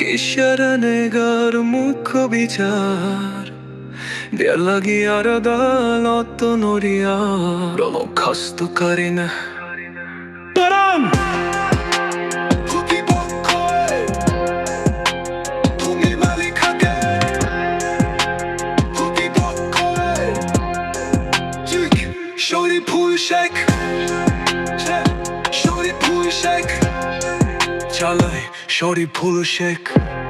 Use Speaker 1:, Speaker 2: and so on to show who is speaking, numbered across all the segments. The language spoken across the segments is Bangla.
Speaker 1: কিশোরনেগার মুখ্য বিচার। বেলাগি আরদাল অতনরিয়া রলখাস্ত করেন তারাম মালিকাকে। প্রতিপক্ষে ঠিক শরীফুল শেখ। শরীফুল চালাই শরীফুল শেখ,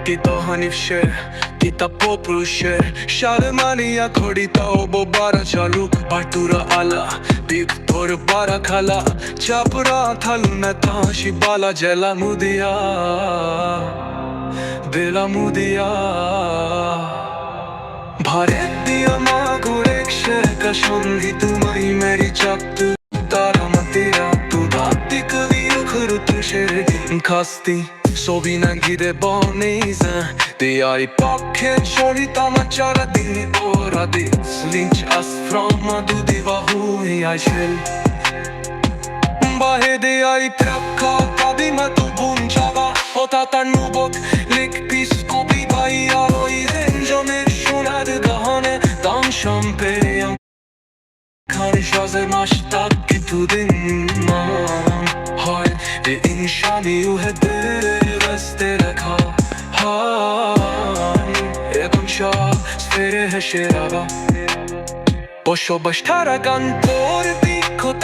Speaker 1: তিতা হানিফ শেখ তিতা পপুল শেখ শালমানিয়া খড়িতা ও বোবারা চালু, বাটুরা আলা তোর বারা খালা। চাপরা থালু নেতা, শিবালা জেলা মুদিয়া, বেলা মুদিয়া। ভারত দিয়া মা গোরেক শেখ সংগীত মাই মেরি তারা শের খাস্তি ছবি না গিরে বনেজা Diğer paket solita maçara dini ora di Slinch as from du diva hui aşel Bahe de ay trapka tabi ma tu bunchava Ota tar nubok lik pis kopi bai aro aloi Renjomer şunad gahane Dan şamperiyan Kani şaze maştak ki tu din man Hay de inşani uhede reste rekha Hay Ebon şah sfere heşerava Boşo baş taragan por diko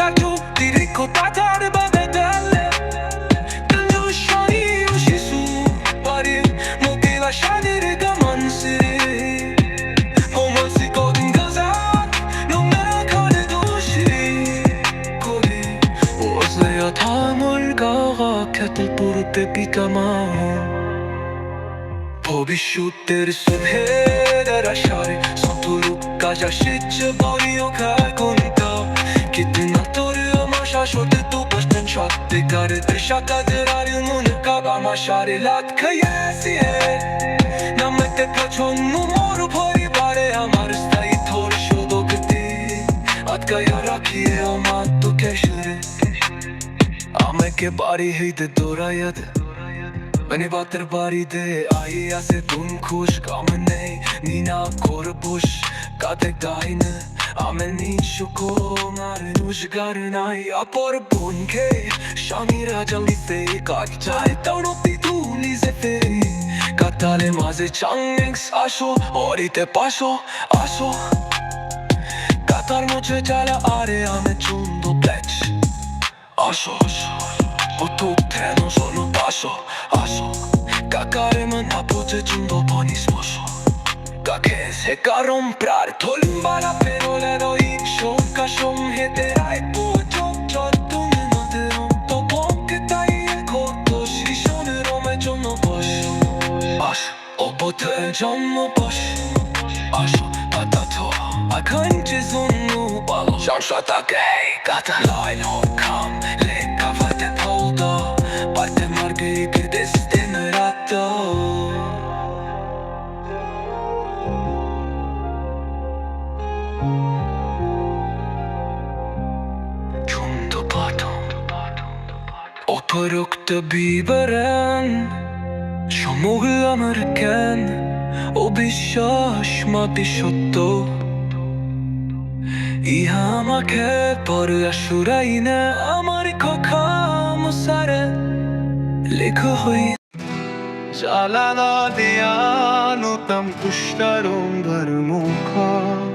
Speaker 1: tamul gaga ketel purte ভবিষ্যতের সুভেদার আশায় সন্তরূপ কাজা সেচ বরিও কাগুনিতা কিতনা তোর আমার শাশ্বতে তু প্রশ্ন সত্যি করে দেশা কাদের আর মনে কাবা মাশারে লাত খাইয়াছি নামতে কাছন মোর পরিবারে আমার স্থায়ী থোর শোধকতি আটকায়া রাখিয়ে আমার তো কেশরে আমাকে বাড়ি হইতে দৌড়াইয়াতে Beni batır bari de ay ase tun kuş kamne nina korbuş katek dayne ameni shuko nare nushgar nai apor bunke shamira jalite kak chai tauno ti tu nize te katale maze changex asho orite pasho asho Katar noche chala are ame e Ash, obote chono bosh Asho, patato Akanche zonu balo Şarjata gay gata Line on kam Red kavaten oldu Baltem var gri bir de sizden öğretti Çumdu patum Oturukta bir beren Şamuglamırken O bir şaşma bir şuttu ইহা আমাকে পরে আসুরাই না, আমার কথা মসারে। লেখো হই। জ্বালানা দেয়া নতম পুষ্টারম ধর্মুখা